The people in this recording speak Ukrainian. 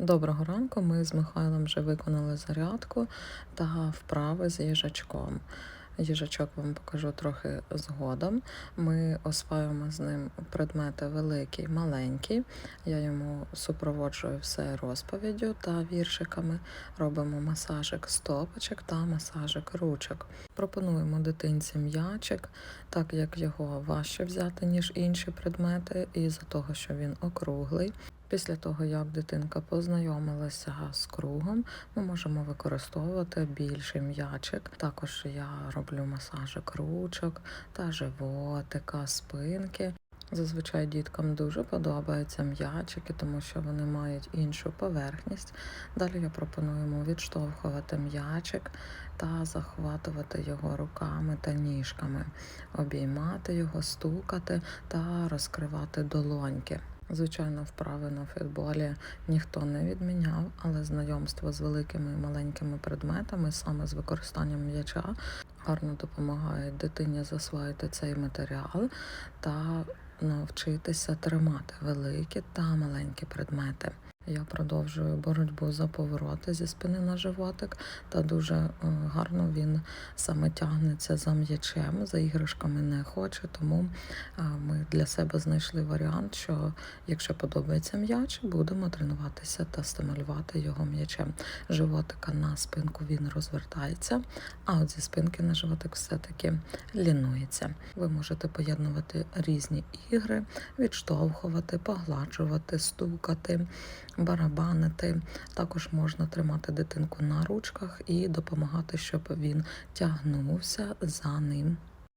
Доброго ранку. Ми з Михайлом вже виконали зарядку та вправи з їжачком. Їжачок вам покажу трохи згодом. Ми осваюємо з ним предмети великі, маленькі. Я йому супроводжую все розповіддю та віршиками. Робимо масажик стопочок та масажик ручок. Пропонуємо дитинці м'ячик, так як його важче взяти, ніж інші предмети, і за того, що він округлий. Після того, як дитинка познайомилася з кругом, ми можемо використовувати більший м'ячик. Також я роблю масажик ручок та животика, спинки. Зазвичай діткам дуже подобаються м'ячики, тому що вони мають іншу поверхність. Далі я пропоную йому відштовхувати м'ячик та захватувати його руками та ніжками, обіймати його, стукати та розкривати долоньки. Звичайно, вправи на футболі ніхто не відміняв, але знайомство з великими і маленькими предметами, саме з використанням м'яча, гарно допомагає дитині засвоїти цей матеріал та навчитися тримати великі та маленькі предмети. Я продовжую боротьбу за повороти зі спини на животик, та дуже е, гарно він саме тягнеться за м'ячем, за іграшками не хоче. Тому е, ми для себе знайшли варіант, що якщо подобається м'яч, будемо тренуватися та стимулювати його м'ячем. Животика на спинку він розвертається, а от зі спинки на животик все-таки лінується. Ви можете поєднувати різні ігри, відштовхувати, погладжувати, стукати барабанити. Також можна тримати дитинку на ручках і допомагати, щоб він тягнувся за ним.